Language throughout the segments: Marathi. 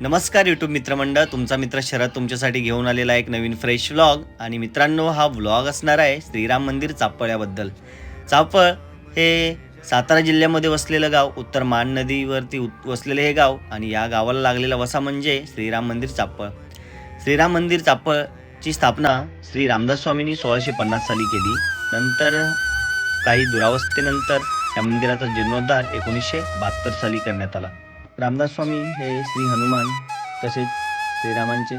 नमस्कार यूट्यूब मित्रमंडळ. तुमचा मित्र शरद तुमच्यासाठी घेऊन आलेला एक नवीन फ्रेश व्लॉग आणि मित्रांनो हा व्लॉग असणार आहे श्रीराम मंदिर चापळ याबद्दल चापळ हे सातारा जिल्ह्यामध्ये वसलेलं गाव उत्तर मान नदीवरती उत- वसलेलं हे गाव आणि या गावाला लागलेला वसा म्हणजे श्रीराम मंदिर चापळ. श्रीराम मंदिर चापळची स्थापना श्री रामदास स्वामींनी सोळाशे पन्नास साली केली. नंतर काही दुरावस्थेनंतर या मंदिराचा जीर्णोद्धार एकोणीसशे बहात्तर साली करण्यात आला. रामदास स्वामी हे श्री हनुमान तसेच श्रीरामांचे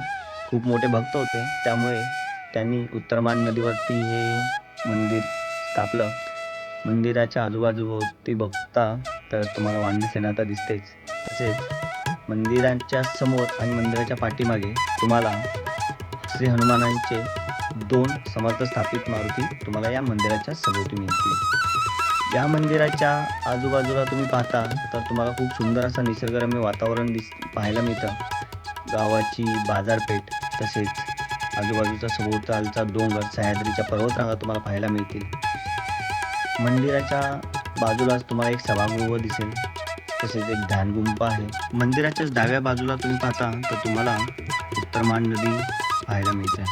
खूप मोठे भक्त होते. त्यामुळे त्यांनी उत्तरमान नदीवरती हे मंदिर स्थापलं. मंदिराच्या आजूबाजूभोवती बघता तर तुम्हाला वांदी सेना आता दिसतेच. तसेच मंदिरांच्या समोर आणि मंदिराच्या पाठीमागे तुम्हाला श्री हनुमानांचे दोन समर्थ स्थापित मारुती तुम्हाला या मंदिराच्या सभोवती मिळतील. या मंदिराच्या आजूबाजूला तुम्ही पाहता तर तुम्हाला खूप सुंदर असं निसर्गरम्य वातावरण दिस पाहायला मिळतं. गावाची बाजारपेठ तसेच आजूबाजूचा सभोवतालचा डोंगर सह्याद्रीच्या पर्वतरांगा तुम्हाला पाहायला मिळतील. मंदिराच्या बाजूलाच तुम्हाला एक सभागृह दिसेल तसेच एक ध्यानगुंपा आहे. मंदिराच्याच डाव्या बाजूला तुम्ही पाहता तर तुम्हाला उत्तरमान नदी पाहायला मिळते.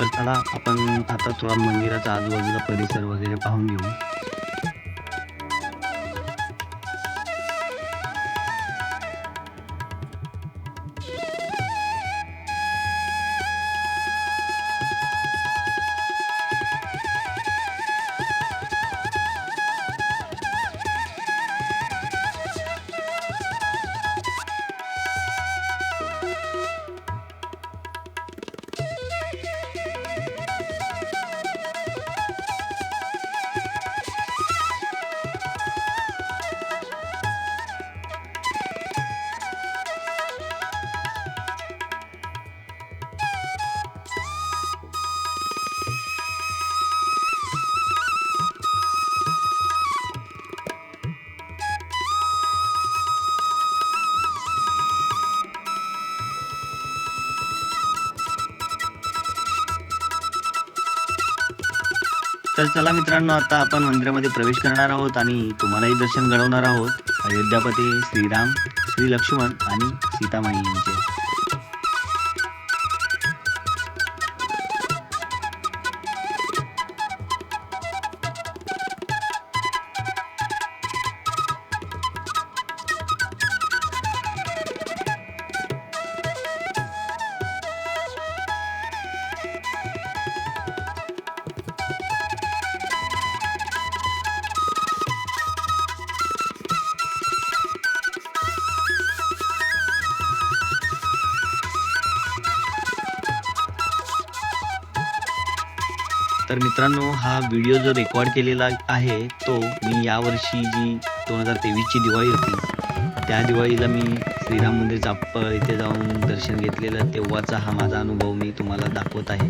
तर चला आपण आता थोडा मंदिराचा आजूबाजूला परिसर वगैरे पाहून घेऊ. तर चला मित्रांनो आता आपण मंदिरामध्ये प्रवेश करणार आहोत आणि तुम्हालाही दर्शन घडवणार आहोत. अयोध्यापती श्रीराम श्री लक्ष्मण आणि सीतामाई यांचे तर मित्रांनो हा व्हिडिओ जो रेकॉर्ड केलेला आहे तो मी यावर्षी जी दोन हजार तेवीसची दिवाळी होती त्या दिवाळीला मी श्रीराम मंदिर चाप्पळ इथे जाऊन दर्शन घेतलेलं तेव्हाचा हा माझा अनुभव मी तुम्हाला दाखवत आहे.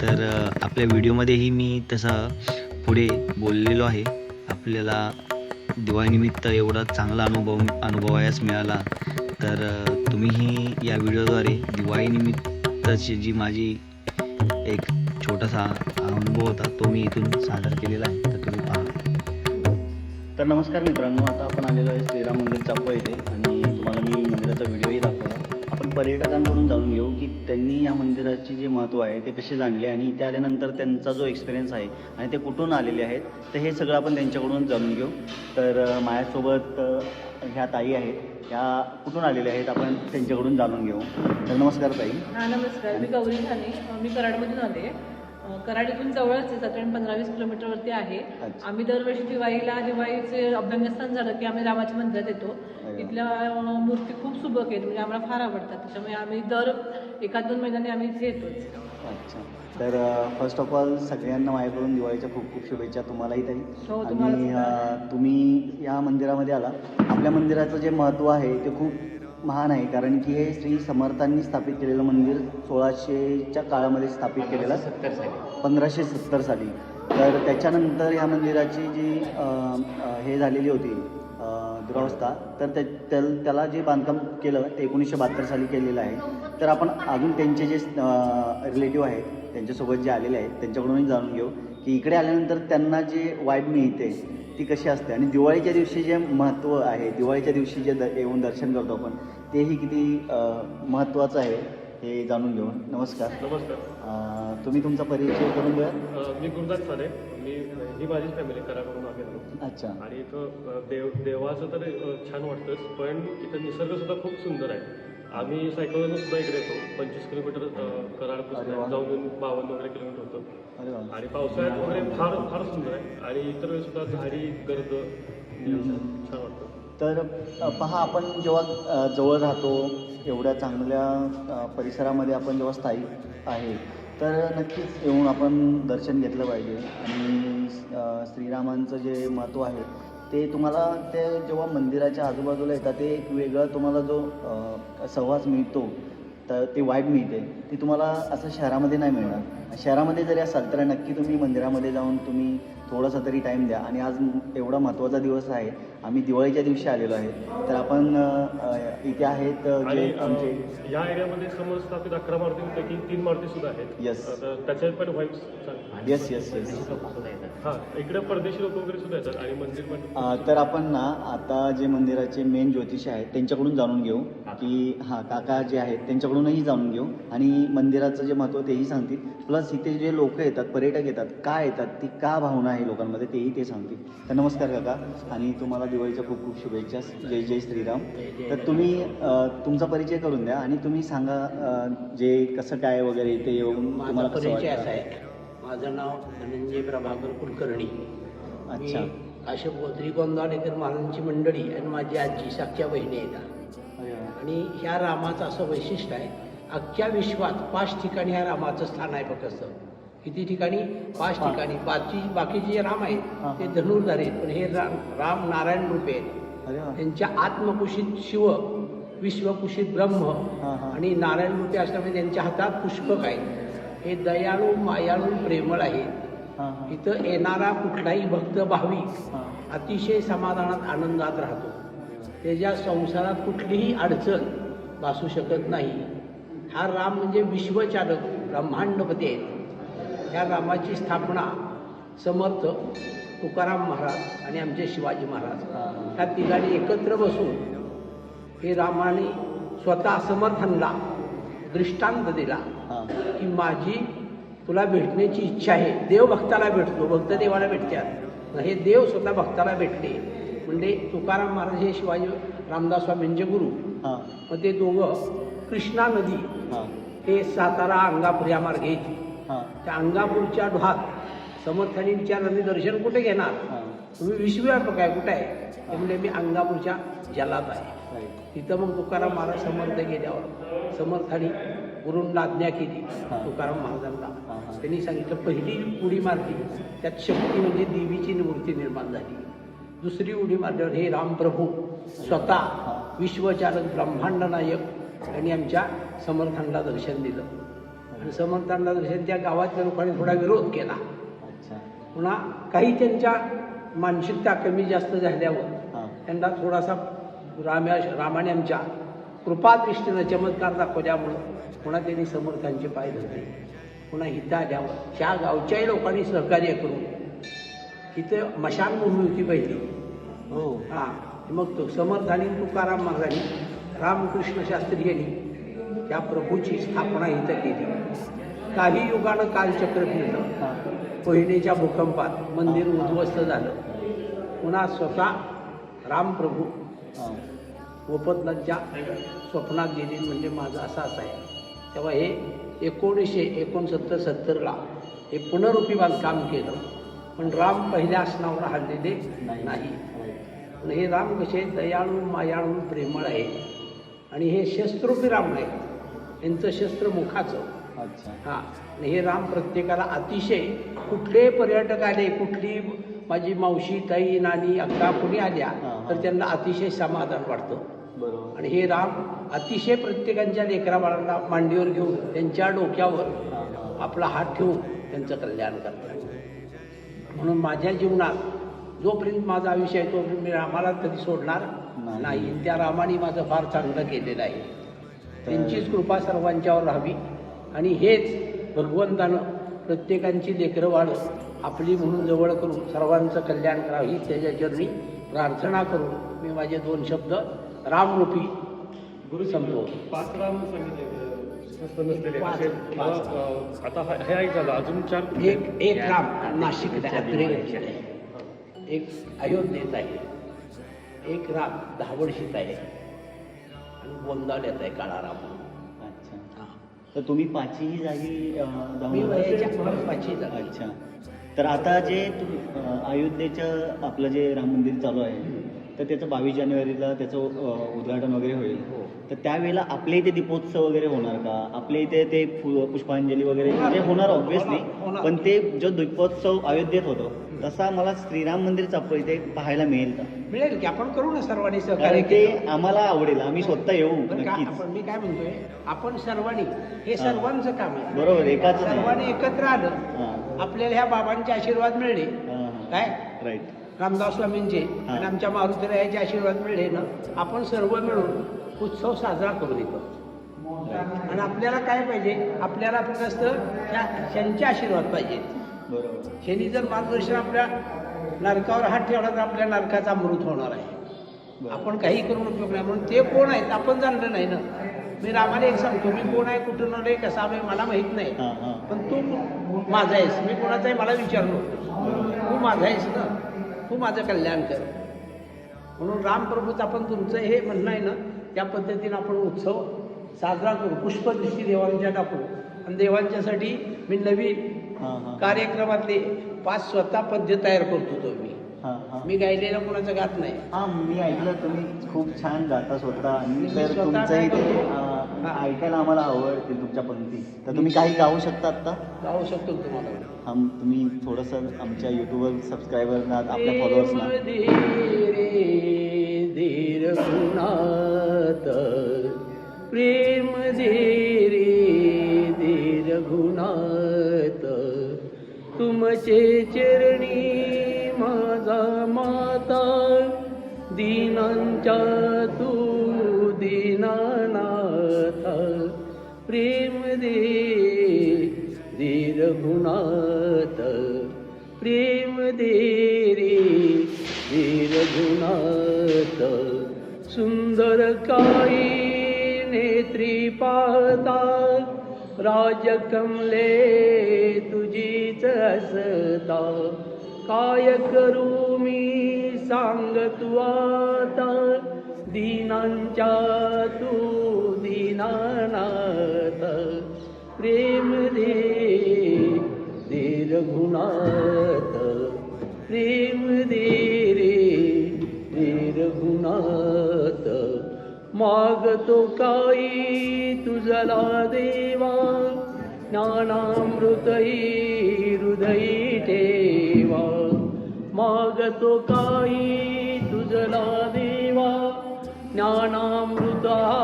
तर आपल्या व्हिडिओमध्येही मी तसा पुढे बोललेलो आहे. आपल्याला दिवाळीनिमित्त एवढा चांगला अनुभव अनुभवायास मिळाला. तर तुम्हीही या व्हिडिओद्वारे दिवाळीनिमित्तची जी माझी एक छोटासा अनुभव होता तो मी इथून सादर केलेला आहे तर तुम्ही पहा. तर नमस्कार मित्रांनो आता आपण आलेलो आहे श्रीराम मंदिर चापळ येथे आणि तुम्हाला मी मंदिराचा व्हिडिओही दाखवला आपण पर्यटकांकडून जाणून घेऊ की त्यांनी या मंदिराचे जे महत्त्व आहे ते कसे जाणले आणि इथे आल्यानंतर त्यांचा जो एक्सपिरियन्स आहे आणि ते कुठून आलेले आहेत तर हे सगळं आपण त्यांच्याकडून जाणून घेऊ. तर माझ्यासोबत ह्या ताई आहेत ह्या कुठून आलेल्या आहेत आपण त्यांच्याकडून जाणून घेऊ. तर नमस्कार ताई. हा नमस्कार. मी गौरी ठाणे मी कराडमधून आले अ, कराड इथून जवळच आहे साधारण पंधरा वीस किलोमीटरवरती आहे. अच्छा. आम्ही दरवर्षी दिवाळीला दिवाळीचे अभ्यंगस्थान झालं की आम्ही रामाच्या मंदिरात येतो. इथल्या अ, मूर्ती खूप सुबक आहेत म्हणजे आम्हाला फार आवडतात. त्याच्यामुळे आम्ही दर एखाद दोन महिन्यांनी आम्ही इथे येतोच. अच्छा. तर फर्स्ट ऑफ ऑल सगळ्यांना माझ्याकडून दिवाळीच्या खूप खूप शुभेच्छा तुम्हालाही ताई हो, आणि तुम्हाला सुद्धा. अ, तुम्ही या मंदिरामध्ये आला. आपल्या मंदिराचं जे महत्त्व आहे ते खूप महान आहे. कारण की हे श्री समर्थांनी स्थापित केलेलं मंदिर सोळाशेच्या काळामध्ये स्थापित केलेलं. सत्तर साली. पंधराशे सत्तर साली. तर त्याच्यानंतर ह्या मंदिराची जी अ, अ, हे झालेली होती अ, दुरावस्था तर त्या त्याल- त्याला जे बांधकाम केलं ते एकोणीसशे बहात्तर साली केलेलं आहे. तर आपण अजून त्यांचे जे रिलेटिव्ह आहेत त्यांच्यासोबत जे आलेले आहेत त्यांच्याकडूनही जाणून घेऊ की इकडे आल्यानंतर त्यांना जे वाईब मिळते ती कशी असते? आणि दिवाळीच्या दिवशी जे महत्त्व आहे दिवाळीच्या दिवशी जे द येऊन दर्शन करतो आपण तेही किती महत्त्वाचं आहे हे जाणून घेऊ नमस्कार. नमस्कार. तुम्ही तुमचा परिचय करून द्या. मी गुरुदास साने मी ही माझी फॅमिली कराकडून आलेलो. अच्छा. आणि इथं देव देवाचं तर छान वाटतंच पण इथं निसर्ग सुद्धा खूप सुंदर आहे. आम्ही सायकलवरून सुद्धा इकडे येतो. पंचवीस किलोमीटर. कराडपासून जाऊन येऊन बावन्न वगैरे किलोमीटर होतं. आणि पावसाळ्यात वगैरे फार फार सुंदर आहे. आणि इतर वेळेस सुद्धा झाडी गर्द छान वाटतं. तर पहा आपण जेव्हा जवळ राहतो एवढ्या चांगल्या परिसरामध्ये आपण जेव्हा स्थायिक आहे तर नक्कीच येऊन आपण दर्शन घेतलं पाहिजे. आणि श्रीरामांचं जे महत्त्व आहे ते तुम्हाला ते जेव्हा मंदिराच्या आजूबाजूला येतात ते एक वेगळा तुम्हाला जो सहवास मिळतो तर ते वाईब मिळते. ती तुम्हाला असं शहरामध्ये नाही मिळणार. शहरामध्ये जरी असाल तर नक्की तुम्ही मंदिरामध्ये जाऊन तुम्ही थोडासा तरी टाईम द्या. आणि आज एवढा महत्त्वाचा दिवस आहे आम्ही दिवाळीच्या दिवशी आलेलो आहे. तर आपण इथे आहेत जे आमचे या एरियामध्ये समोर स्थापित अकरा मारुतींपैकी तीन मारुती सुद्धा आहेत. Yes. अ, तर त्याचे पण चांगले येस येस येस हां इकडे परदेशी लोक वगैरे सुद्धा येतात आणि मंदिर पण तर आपण ना आता जे मंदिराचे मेन ज्योतिषी आहेत त्यांच्याकडून जाणून घेऊ की हां काका जे आहेत त्यांच्याकडूनही जाणून घेऊ आणि मंदिराचं जे महत्त्व तेही सांगतील. प्लस इथे जे लोक येतात पर्यटक येतात का येतात ती का भावना आहे लोकांमध्ये तेही ते सांगतील. तर नमस्कार काका. आणि तुम्हाला दिवाळीच्या खूप खूप शुभेच्छा. जय जय श्रीराम. तर तुम्ही तुमचा परिचय करून द्या आणि तुम्ही सांगा जे कसं काय वगैरे इथे येऊन माझा तुम्हाला परिचय असा आहे. माझं नाव धनंजय प्रभाकर कुलकर्णी. अच्छा. असे बोत्री गोंदावलेकर महाराजांची मंडळी आणि माझी आजी सख्या बहिणी आहेत. आणि ह्या रामाचं असं वैशिष्ट्य आहे अख्ख्या विश्वात पाच ठिकाणी ह्या रामाचं स्थान आहे फक्त. किती ठिकाणी? पाच. ठिकाणी. बाकी बाकीचे जे राम आहेत. ते धनुर्धारी आहेत. पण हे राम राम नारायण रूपे आहेत. त्यांच्या आत्मकुशीत शिव विश्वकुशीत ब्रह्म. आणि नारायण रूपी असल्यामुळे त्यांच्या हातात पुष्पक आहे हे दयाळू मायाळू प्रेमळ आहे हां इथं येणारा कुठलाही भक्त भाविक अतिशय समाधानात आनंदात राहतो. त्याच्या संसारात कुठलीही अडचण भासू शकत नाही. हा राम म्हणजे विश्वचालक ब्रह्मांडपती आहेत. ह्या रामाची स्थापना समर्थ तुकाराम महाराज आणि आमचे शिवाजी महाराज. ह्या तिघांनी एकत्र बसून हे रामाने स्वतः समर्थनला दृष्टांत दिला की माझी तुला भेटण्याची इच्छा आहे. देव भक्ताला भेटतो भक्त देवाला भेटतात. हे देव स्वतः भक्ताला भेटले. म्हणजे तुकाराम महाराज हे शिवाजी रामदास स्वामींचे गुरु. मग ते दोघं कृष्णा नदी हां. सातारा अंगापूर या मार्गे त्या अंगापूरच्या ढोहात समर्थांनी विचारलं मी दर्शन कुठे घेणार? तुम्ही विश्वव्यापक आहे कुठे आहे? ते म्हणजे मी अंगापूरच्या जलात आहे. तिथं मग तुकाराम महाराज समर्थ गेल्यावर समर्थाने गुरुंना आज्ञा केली. तुकाराम महाराजांना. त्यांनी सांगितलं पहिली उडी मारली त्यात शक्ती म्हणजे देवीची मूर्ती निर्माण झाली. दुसरी उडी मारल्यावर हे रामप्रभू स्वतः विश्वचालक ब्रह्मांड नायक यांनी आमच्या समर्थांना दर्शन दिलं. आणि समर्थांना दर्शन त्या गावातल्या लोकांनी थोडा विरोध केला. पुन्हा काही त्यांच्या मानसिकता कमी जास्त झाल्यावर त्यांना थोडासा राम्या रामाने आमच्या कृपादृष्टीनं चमत्कार दाखवल्यामुळं पुन्हा त्यांनी समर्थांचे पाय धरले. पुन्हा इथं आल्यावर त्या गावच्याही लोकांनी सहकार्य करून इथं मशानभूमी होती पहिली. हो. हां. मग तो समर्थानी तुकाराम महाराजांनी रामकृष्ण शास्त्री यांनी त्या प्रभूची स्थापना इथं केली. काही युगानं कालचक्र फिरलं. पहिलेच्या भूकंपात मंदिर उद्ध्वस्त झालं. पुन्हा स्वतः रामप्रभू गोपतनाथच्या स्वप्नात गेली. म्हणजे माझं असं असं आहे. तेव्हा हे एकोणीसशे एकोणसत्तर सत्तरला हे पुनरुपी बांधकाम केलं. पण राम पहिल्या आसनावर हल्लेले नाही. पण हे राम कसे दयाळू मायाळू प्रेमळ आहे आणि हे शस्त्रोपी राम नाही यांचं शस्त्र मुखाचं. अच्छा. हां. हे राम प्रत्येकाला अतिशय कुठले पर्यटक आले कुठली माझी मावशी ताई नानी अक्का कुणी आल्या तर. त्यांना अतिशय समाधान वाटतं. बरोबर. आणि हे राम अतिशय प्रत्येकांच्या लेकरा बाळांना मांडीवर घेऊन त्यांच्या डोक्यावर आपला हात ठेवून त्यांचं कल्याण करतात. म्हणून माझ्या जीवनात जोपर्यंत माझा आयुष्य आहे तोपर्यंत मी रामाला कधी सोडणार नाही. त्या रामाने माझं फार चांगलं केलेलं आहे. त्यांचीच कृपा सर्वांच्यावर राहावी. आणि हेच भगवंतानं प्रत्येकांची लेकरं वाढ आपली म्हणून जवळ करून सर्वांचं कल्याण करावं ही त्याच्या चरणी प्रार्थना करून मी माझे दोन शब्द रामरूपी गुरुजी संपवतो. पाच. राम आता हा- ऐक झालं अजून चार एक एक राम नाशिक आहे. एक अयोध्येत आहे. एक राम दहावडशीत आहे. आणि गोंदावल्यात आहे काळा राम म्हणून. अच्छा हा. तर तुम्ही पाचही जागी मी वयाच्या पाचवी झाली. अच्छा तर आता जे तुम्ही अयोध्येचं आपलं जे राम मंदिर चालू आहे तर त्याचं बावीस जानेवारीला त्याचं उद्घाटन वगैरे होईल. हो. तर त्यावेळेला आपल्या इथे दीपोत्सव वगैरे होणार का? आपल्या इथे ते फु- पुष्पांजली वगैरे ते होणार ऑब्व्हियसली होणार, होणार. पण ते जो दीपोत्सव अयोध्येत होतो तसा मला श्रीराम मंदिर चापळ इथे पाहायला मिळेल का? मिळेल की. आपण करू ना सर्वांनी सहकार्य ते आम्हाला आवडेल. आम्ही स्वतः येऊ आपण मी काय म्हणतोय आपण सर्वांनी हे सर्वांचं काम आहे. बरोबर एकाच. सर्वांनी एकत्र आलं हां. आपल्याला ह्या बाबांचे आशीर्वाद मिळले. हां काय? राईट रामदास स्वामींचे हा. आणि आमच्या मारुतीरायाचे आशीर्वाद मिळले ना आपण सर्व मिळून उत्सव साजरा करू इथं आणि आपल्याला काय पाहिजे? आपल्याला फक्त त्या त्यांचे आशीर्वाद पाहिजे. बरोबर. शनी जर मार्गदर्शन आपल्या नरकावर हात ठेवला तर आपल्या नरकाचा अमृत होणार आहे. आपण काही करून उपयोग नाही म्हणून ते कोण आहेत? आपण जाणलं नाही ना. मी रामाला एक सांगतो मी कोण आहे कुठून आलोय कसा आलोय मला माहीत नाही. पण तू माझा आहेस मी कोणाचा आहे मला विचारलो. तू माझा आहेस ना. तू माझं कल्याण कर. म्हणून रामप्रभूचं आपण तुमचं हे म्हणणं आहे ना त्या पद्धतीनं आपण उत्सव साजरा करू. पुष्पदृष्टी देवांच्या टाकू. आणि देवांच्यासाठी मी नवीन कार्यक्रमातले पाच स्वतः पद्य तयार करतो तो मी. मी गायलेलं कोणाचं गात नाही. हां मी ऐकलं तुम्ही खूप छान गाता स्वतः. हां. ऐकायला आम्हाला आवडतील तुमच्या पंक्ती तर तुम्ही काही गाऊ शकता आत्ता गाऊ शकतो तुम्हाला. हां तुम्ही थोडंसं आमच्या यूट्यूबवर सबस्क्रायबरना आपल्या फॉलोअर्सना धीरे गुणात. प्रेम धीरे धीर गुणात. तुमचे चरणी माझा माता दीनांच्या तू दीनानाथ प्रेम दे रे रघुनाथ। प्रेम दे रे रे रघुनाथ। सुंदर काही नेत्री पाहता राजकमले तुझीच असता काय करू मी सांग तू आता दीनांच्या तू दीनानाथ। प्रेम दे रघुनाथ. प्रेम दे रे दे रघुनाथ. मागतो काही तुझला देवा ज्ञानामृतई हृदयी ठेवा. मागतो काही तुझला देवा ज्ञानामृता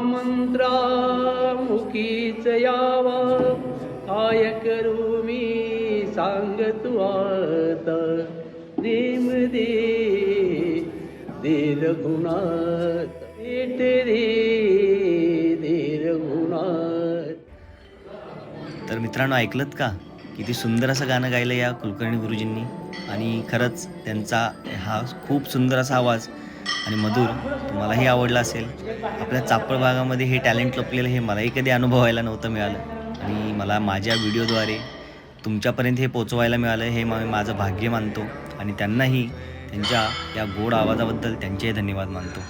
मंत्रामुखीच मंत्रा यावा. काय करू मी? सांग तू आता. देम दे देर गुणात. भेट रे देर गुणात. तर मित्रांनो ऐकलत का? किती सुंदर असं गाणं गायलं या कुलकर्णी गुरुजींनी. आणि खरंच त्यांचा हा खूप सुंदर असा आवाज आणि मधुर तुम्हालाही आवडला असेल. आपल्या चापळ भागामध्ये हे टॅलेंट लपलेलं हे मलाही कधी अनुभवायला नव्हतं मिळालं. आणि मला माझ्या व्हिडिओद्वारे तुमच्यापर्यंत हे पोचवायला मिळालं हे मी माझं भाग्य मानतो. आणि त्यांनाही त्यांच्या या गोड आवाजाबद्दल त्यांचेही धन्यवाद मानतो.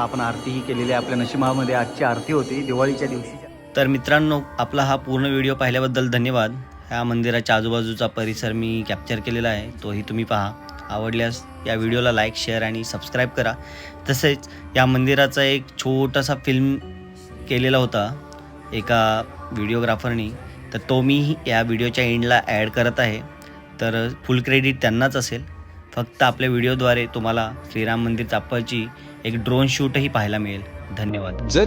आता आपण आरतीही केलेली आहे. आपल्या नशिबामध्ये आजची आरती होती दिवाळीच्या दिवशी तर मित्रांनो आपला हा पूर्ण व्हिडिओ पाहिल्याबद्दल धन्यवाद. ह्या मंदिराच्या आजूबाजूचा परिसर मी कॅप्चर केलेला आहे. तोही तुम्ही पहा. आवडल्यास या व्हिडिओला लाईक शेअर आणि सबस्क्राईब करा. तसेच या मंदिराचा एक छोटासा फिल्म केलेला होता एका व्हिडिओग्राफरनी तर तो मी या व्हिडिओच्या एंडला ॲड करत आहे. तर फुल क्रेडिट त्यांनाच असेल. फक्त आपल्या व्हिडिओद्वारे तुम्हाला श्रीराम मंदिर चाप्पळची एक ड्रोन शूटही पाहायला मिळेल. धन्यवाद. जग